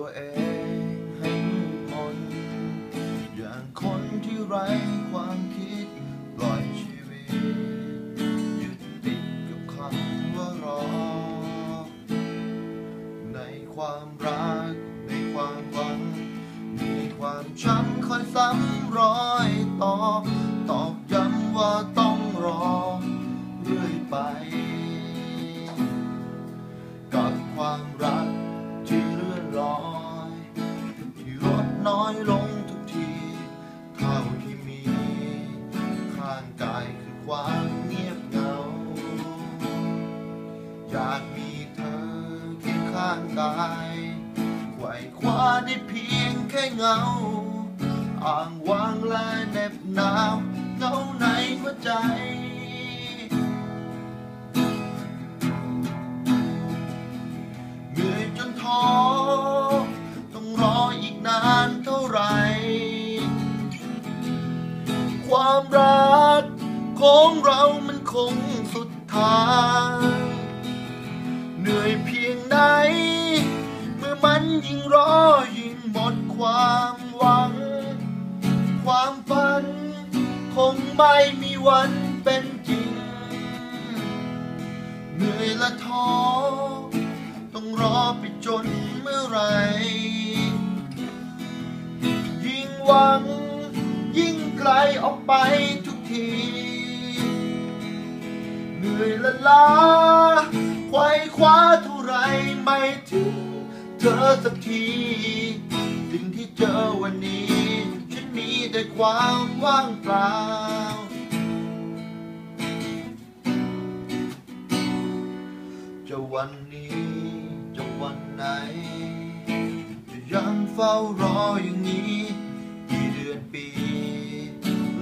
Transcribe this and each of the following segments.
ตัวเองให้มืดมนอย่างคนที่ไร้ความคิดปล่อยชีวิตหยึดติดกับคำว่ารอ ในความรัก ในความหวัง มีความช้ำคอยซ้ำรอยต่อตอกย้ำว่าต้องรอเรื่อยไปางกายไหวคว้าได้เพียงแค่เงา อ่างวางและเน็บหนาวเงาในหัวใจเหนื่อยจนท้อต้องรออีกนานเท่าไหร่ความรักของเรามันคงสุดทาง รอยิ่งหมดความหวัง ความฝัน คงไม่มีวันเป็นจริง เหนื่อยและท้อ ต้องรอไปจนเมื่อไร ยิ่งหวัง ยิ่งไกลออกไปทุกที เหนื่อยและล้าไขว้คว้าเท่าไรไม่ถึง เธอสักที สิ่งที่เจอวันนี้ ฉันมีแต่ความว่างเปล่า จะวันนี้ จะวันไหน จะยังเฝ้ารออย่างนี้กี่เดือนปี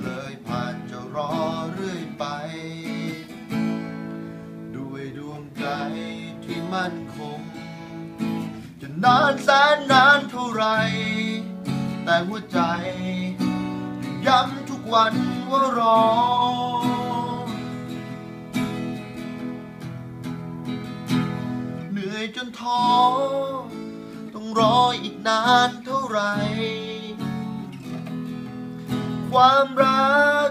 เลยผ่านจะรอเรื่อยไป ด้วยดวงใจที่มั่นคง นานแสนนานเท่าไร แต่หัวใจ ย้ำทุกวันว่ารอ เหนื่อยจนท้อ ต้องรออีกนานเท่าไร ความรัก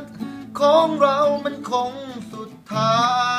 ของเรามันคงสุดท้าย